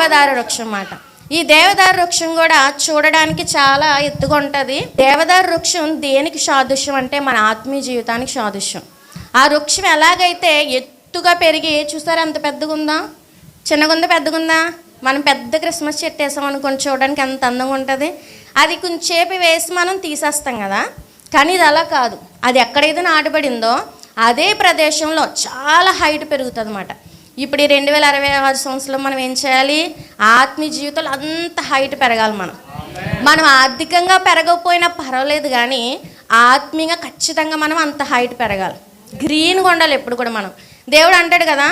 దేవదార వృక్షం అన్నమాట. ఈ దేవదారు వృక్షం కూడా చూడడానికి చాలా ఎత్తుగా ఉంటుంది. దేవదారు వృక్షం దేనికి సాదృశ్యం అంటే మన ఆత్మీయ జీవితానికి సాదృశ్యం. ఆ వృక్షం ఎలాగైతే ఎత్తుగా పెరిగి చూసారా అంత పెద్దగా ఉందా? చిన్నగా ఉందా పెద్దగా ఉందా? మనం పెద్ద క్రిస్మస్ చెట్టు వేసాం అనుకోండి చూడడానికి ఎంత అందంగా ఉంటుంది. అది కొంచెంసేపు వేసి మనం తీసేస్తాం కదా. కానీ ఇది అలా కాదు. అది ఎక్కడైతే నాటబడిందో అదే ప్రదేశంలో చాలా హైట్ పెరుగుతుంది అన్నమాట ఇప్పుడు ఈ రెండు వేల అరవై ఆరు సంవత్సరంలో మనం ఏం చేయాలి? ఆత్మీయ జీవితంలో అంత హైట్ పెరగాలి మనం. మనం ఆర్థికంగా పెరగకపోయినా పర్వాలేదు కానీ ఆత్మీయంగా ఖచ్చితంగా మనం అంత హైట్ పెరగాలి. గ్రీన్గా ఉండాలి ఎప్పుడు కూడా మనం. దేవుడు అంటాడు కదా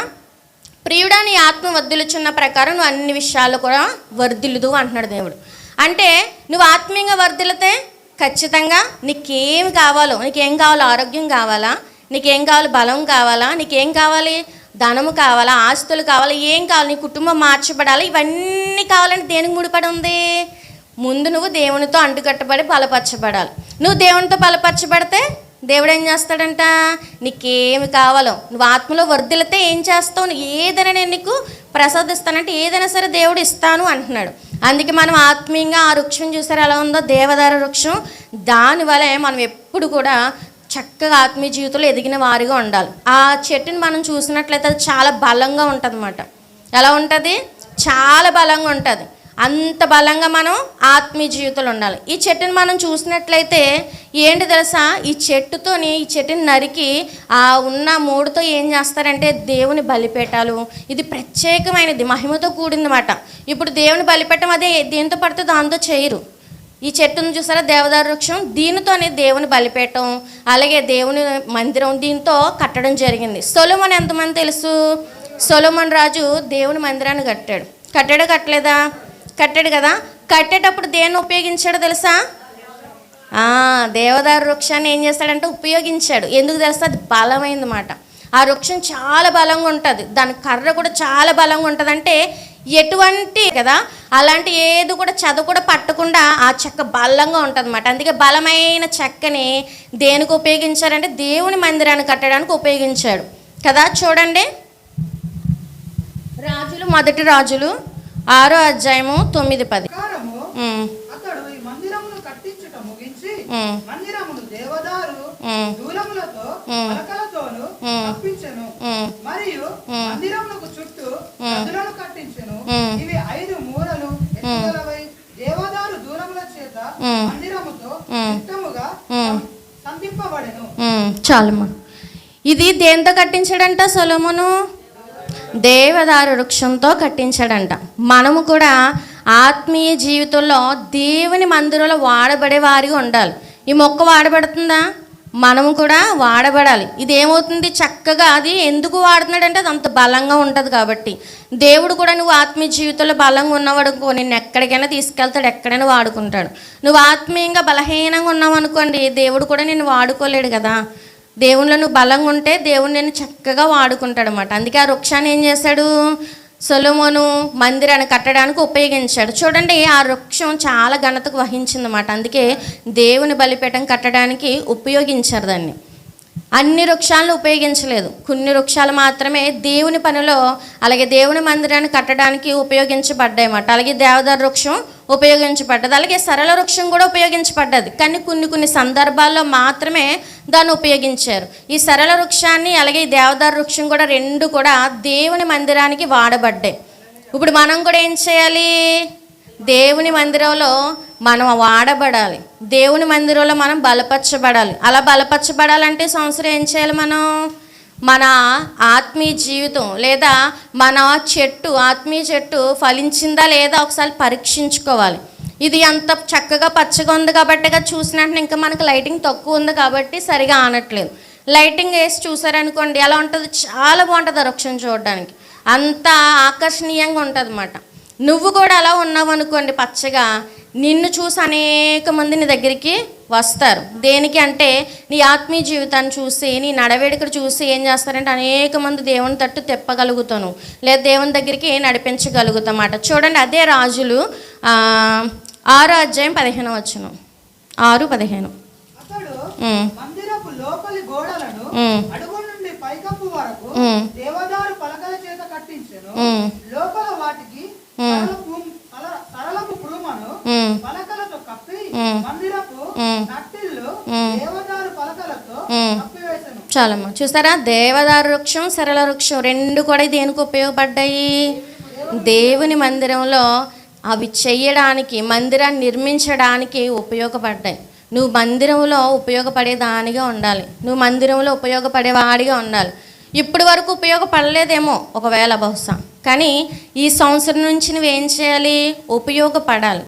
ప్రియుడా నీ ఆత్మ వర్ధిల్లుచున్న ప్రకారం నువ్వు అన్ని విషయాల్లో కూడా వర్ధిల్లుదు అంటున్నాడు దేవుడు. అంటే నువ్వు ఆత్మీయంగా వర్ధిల్లితే ఖచ్చితంగా నీకేం కావాలో నీకేం కావాలో ఆరోగ్యం కావాలా నీకేం కావాలి బలం కావాలా నీకేం కావాలి ధనము కావాలా ఆస్తులు కావాలా ఏం కావాలి నీ కుటుంబం మార్చబడాలి ఇవన్నీ కావాలంటే దేనికి ముడిపడి ఉంది? ముందు నువ్వు దేవునితో అంటుకట్టబడి బలపరచబడాలి. నువ్వు దేవునితో బలపరచబడితే దేవుడు ఏం చేస్తాడంట? నీకేమి కావాలో నువ్వు ఆత్మలో వర్ధిలితే ఏం చేస్తావు? నువ్వు ఏదైనా నేను నీకు ప్రసాదిస్తానంటే ఏదైనా సరే దేవుడు ఇస్తాను అంటున్నాడు. అందుకే మనం ఆత్మీయంగా ఆ వృక్షం చూసారు ఎలా ఉందో? దేవదార వృక్షం. దానివల్ల మనం ఎప్పుడు కూడా చక్కగా ఆత్మీయ జీవితంలో ఎదిగిన వారిగా ఉండాలి. ఆ చెట్టుని మనం చూసినట్లయితే అది చాలా బలంగా ఉంటుంది ఎలా ఉంటుంది? చాలా బలంగా ఉంటుంది. అంత బలంగా మనం ఆత్మీయ జీవితంలో ఉండాలి. ఈ చెట్టుని మనం చూసినట్లయితే ఏంటి తెలుసా? ఈ చెట్టుతోని ఈ చెట్టుని నరికి ఆ ఉన్న మూడుతో ఏం చేస్తారంటే దేవుని బలిపేటాలు ఇది ప్రత్యేకమైనది మహిమతో కూడిందన్నమాట. ఇప్పుడు దేవుని బలిపెట్టం అదే దేంతో పడితే దాంతో చేయరు. ఈ చెట్టును చూసారా? దేవదారు వృక్షం. దీనితోనే దేవుని బలిపేయటం అలాగే దేవుని మందిరం దీంతో కట్టడం జరిగింది. సొలమన్ ఎంతమంది తెలుసు? సొలమన్ రాజు దేవుని మందిరాన్ని కట్టాడు. కట్టాడు కట్టలేదా? కట్టాడు కదా. కట్టేటప్పుడు దేన్ని ఉపయోగించాడో తెలుసా? దేవదారు వృక్షాన్ని ఏం చేస్తాడంటే ఉపయోగించాడు. ఎందుకు తెలుసా? అది బలమైందన్నమాట. ఆ వృక్షం చాలా బలంగా ఉంటుంది. దాని కర్ర కూడా చాలా బలంగా ఉంటుంది అంటే ఎటువంటి కదా అలాంటి ఏది కూడా చదువు కూడా పట్టకుండా ఆ చెక్క బలంగా ఉంటుంది అనమాట అందుకే బలమైన చెక్కని దేనికి ఉపయోగించారంటే దేవుని మందిరాన్ని కట్టడానికి ఉపయోగించాడు. కదా చూడండి. రాజులు మొదటి రాజులు ఆరో అధ్యాయము తొమ్మిది పది. మందిరమును దేవదారు చేత. మందిరముతో. సంధింపబడెను. చాలమ్మా. ఇది దేంతో కట్టించాడంట సొలమును? దేవదారు వృక్షంతో కట్టించాడంట. మనము కూడా ఆత్మీయ జీవితంలో దేవుని మందిరంలో వాడబడే వారిగా ఉండాలి. ఈ మొక్క వాడబడుతుందా? మనము కూడా వాడబడాలి. ఇది ఏమవుతుంది చక్కగా అది ఎందుకు వాడుతున్నాడంటే అది అంత బలంగా ఉంటుంది కాబట్టి. దేవుడు కూడా నువ్వు ఆత్మీయ జీవితంలో బలంగా ఉన్నవాడు అనుకో నేను ఎక్కడికైనా తీసుకెళ్తాడు ఎక్కడైనా వాడుకుంటాడు. నువ్వు ఆత్మీయంగా బలహీనంగా ఉన్నావు అనుకోండి దేవుడు కూడా నేను వాడుకోలేడు కదా. దేవుళ్ళు నువ్వు బలంగా ఉంటే దేవుడు నేను చక్కగా వాడుకుంటాడు అనమాట అందుకే ఆ వృక్షాన్ని ఏం చేశాడు? సొలమోను మందిరాన్ని కట్టడానికి ఉపయోగించాడు. చూడండి ఆ వృక్షం చాలా ఘనతకు వహించిందన్నమాట. అందుకే దేవుని బలిపీఠం కట్టడానికి ఉపయోగించారు దాన్ని. అన్ని వృక్షాలను ఉపయోగించలేదు. కొన్ని వృక్షాలు మాత్రమే దేవుని పనిలో అలాగే దేవుని మందిరాన్ని కట్టడానికి ఉపయోగించబడ్డాయన్నమాట. అలాగే దేవదారు వృక్షం ఉపయోగించబడ్డది. అలాగే సరళ వృక్షం కూడా ఉపయోగించబడ్డది. కానీ కొన్ని కొన్ని సందర్భాల్లో మాత్రమే దాన్ని ఉపయోగించారు. ఈ సరళ వృక్షాన్ని అలాగే ఈ దేవదారు వృక్షం కూడా రెండు కూడా దేవుని మందిరానికి వాడబడ్డాయి. ఇప్పుడు మనం కూడా ఏం చేయాలి? దేవుని మందిరంలో మనం వాడబడాలి. దేవుని మందిరంలో మనం బలపరచబడాలి. అలా బలపరచబడాలంటే సంవత్సరం ఏం చేయాలి మనం? మన ఆత్మీయ జీవితం లేదా మన చెట్టు ఆత్మీయ చెట్టు ఫలించిందా లేదా ఒకసారి పరీక్షించుకోవాలి. ఇది అంత చక్కగా పచ్చగా ఉంది కాబట్టి చూసిన ఇంకా మనకు లైటింగ్ తక్కువ ఉంది కాబట్టి సరిగా ఆనట్లేదు. లైటింగ్ వేసి చూసారనుకోండి ఎలా ఉంటుంది. చాలా బాగుంటుంది ఆ వృక్షం చూడడానికి. అంత ఆకర్షణీయంగా ఉంటుంది అన్నమాట. నువ్వు కూడా అలా ఉన్నావు అనుకోండి పచ్చగా నిన్ను చూసి అనేక మంది నీ దగ్గరికి వస్తారు. దేనికి అంటే నీ ఆత్మీయ జీవితాన్ని చూసి నీ నడవేడుకలు చూసి ఏం చేస్తారంటే అనేక మంది దేవుని తట్టు తెప్పగలుగుతాను. లేదా దేవుని దగ్గరికి నడిపించగలుగుతామాట చూడండి అదే రాజులు ఆరో అధ్యాయం పదిహేను వచ్చును ఆరు పదిహేను. అతడు ఉమ్, మందిరపు లోపలి గోడలను ఉమ్, అడుగు నుండి పైకప్పు వరకు ఉమ్. దేవదారు పలకల చేత కట్టించెను. ఉమ్, లోపల వాటికి తరలపు తల- తరలపు పురుమను ఉమ్, పలకలతో కప్పి మ్. మందిరపు మ్. నట్టిల్లు మ్. దేవదారు పలకలతో మ్. కప్పివేసెను. చాలమ్మా. చూసారా? దేవదారు వృక్షం సరళ వృక్షం రెండు కూడా దేనికి ఉపయోగపడ్డాయి? దేవుని మందిరంలో అవి చేయడానికి మందిరాన్ని నిర్మించడానికి ఉపయోగపడ్డాయి. నువ్వు మందిరంలో ఉపయోగపడేదానిగా ఉండాలి. నువ్వు మందిరంలో ఉపయోగపడేవాడిగా ఉండాలి. ఇప్పటి వరకు ఉపయోగపడలేదేమో ఒకవేళ బహుశా. కానీ ఈ సంవత్సరం నుంచి నువ్వేం చేయాలి? ఉపయోగపడాలి.